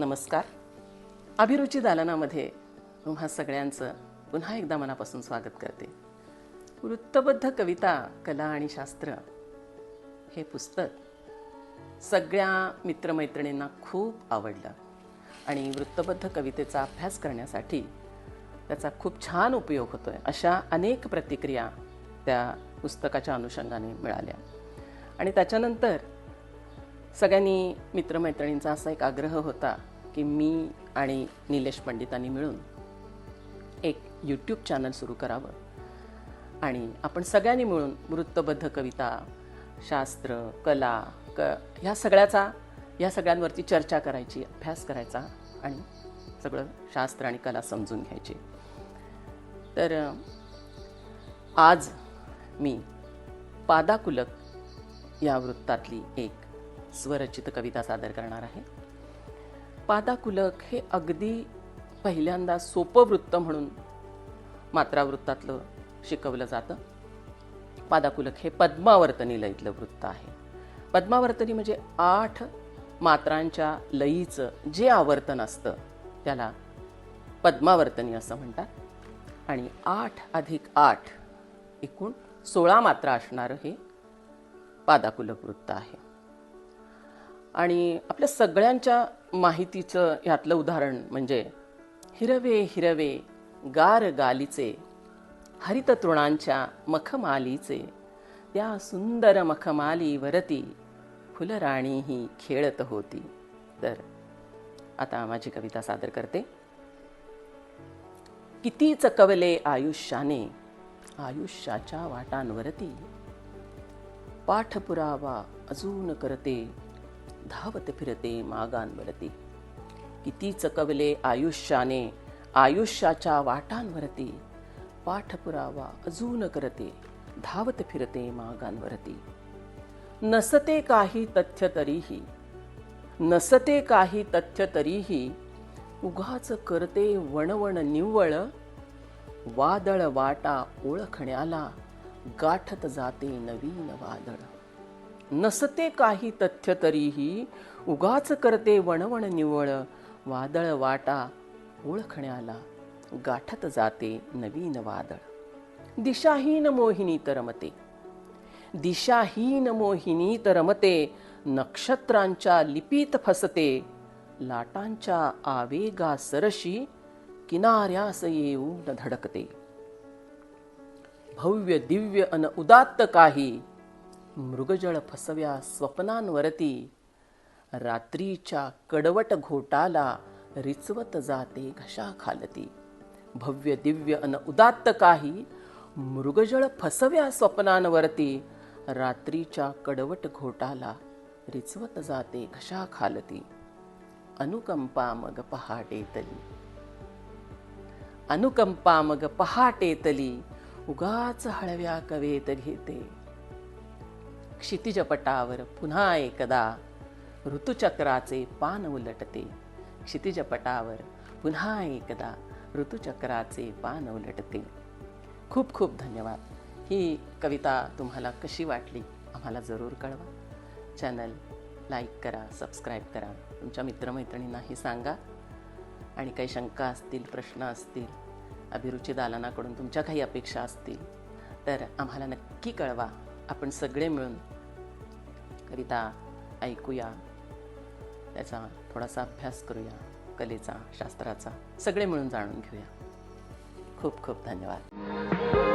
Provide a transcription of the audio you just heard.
नमस्कार. अभिरुची दालनामध्ये तुम्हा सगळ्यांचं पुन्हा एकदा मनापासून स्वागत करते. वृत्तबद्ध कविता कला आणि शास्त्र हे पुस्तक सगळ्या मित्रमैत्रिणींना खूप आवडलं आणि वृत्तबद्ध कवितेचा अभ्यास करण्यासाठी त्याचा खूप छान उपयोग होतो आहे अशा अनेक प्रतिक्रिया त्या पुस्तकाच्या अनुषंगाने मिळाल्या. आणि त्याच्यानंतर सगळ्यांनी मित्रमैत्रिणींचा असा एक आग्रह होता की मी आणि निलेश पंडितांनी मिळून एक यूट्यूब चॅनल सुरू करावं. आणि आपण सगळ्यांनी मिळून वृत्तबद्ध कविता शास्त्र कला क ह्या सगळ्याचा या सगळ्यांवरती चर्चा करायची अभ्यास करायचा आणि सगळं शास्त्र आणि कला समजून घ्यायची. तर आज मी पादाकुलक या वृत्तातली एक स्वरचित कविता सादर करणार आहे. पादाकुलक हे अगदी पहिल्यांदा सोपं वृत्त म्हणून मात्रावृत्तातलं शिकवलं जातं. पादाकुलक हे पद्मावर्तनी लयीतलं वृत्त आहे. पद्मावर्तनी म्हणजे आठ मात्रांच्या लयीचं जे आवर्तन असतं त्याला पद्मावर्तनी असं म्हणतात. आणि आठ अधिक आठ एकूण सोळा मात्रा असणारं हे पादाकुलक वृत्त आहे. आणि आपल्या सगळ्यांच्या माहितीचं ह्यातलं उदाहरण म्हणजे हिरवे हिरवे गार गालीचे हरित तृणांच्या मखमालीचे त्या सुंदर मखमालीवरती फुलराणी ही खेळत होती. तर आता माझी कविता सादर करते. किती चकवले आयुष्याने आयुष्याच्या वाटांवरती. पाठपुरावा अजून करते धावत फिरते मागांवरती किती चकवले आयुष्याने आयुष्याच्या वाटांवरती. पाठपुरावा अजून करते धावत फिरते मागांवरती नसते काही तथ्य तरीही नसते काही तथ्य तरीही उगाच करते वणवण निव्वळ वादळ वाटा ओळखण्याला गाठत जाते नवीन वादळ. नसते काही तथ्य तरीही उगाच करते वणवण निवळ वादळ वाटा ओळखण्याला गाठत जाते नवीन वादळ. दिशाहीन मोहिनी तरमते. दिशाहीन मोहिनी तरमते नक्षत्रांच्या लिपीत फसते लाटांच्या आवेगा सरशी किनाऱ्यास येऊन धडकते. भव्य दिव्य अन उदात्त काही मृगजळ फसव्या स्वप्नांवरती रात्रीच्या कडवट घोटाला रिचवत जाते घशा खालती. भव्य दिव्य अन उदात्त काही मृगजळ फसव्या स्वप्नांवरती रात्रीच्या कडवट घोटाला रिचवत जाते घशा खालती. अनुकंपा मग पहाटेतली अनुकंपा मग पहाटेतली उगाच हळव्या कवेत घेते. क्षितिजपटावर पुन्हा एकदा ऋतुचक्राचे पान उलटते. क्षितिजपटावर पुन्हा एकदा ऋतुचक्राचे पान उलटते. खूप खूप धन्यवाद. ही कविता तुम्हाला कशी वाटली आम्हाला जरूर कळवा. चॅनल लाईक करा सबस्क्राईब करा तुमच्या मित्रमैत्रिणींनाही सांगा. आणि काही शंका असतील प्रश्न असतील अभिरुची दालनाकडून तुमच्या काही अपेक्षा असतील तर आम्हाला नक्की कळवा. आपण सगळे मिळून कविता ऐकूया. त्याचा थोडासा अभ्यास करूया कलेचा शास्त्राचा. सगळे मिळून जाणून घेऊया. खूप खूप धन्यवाद.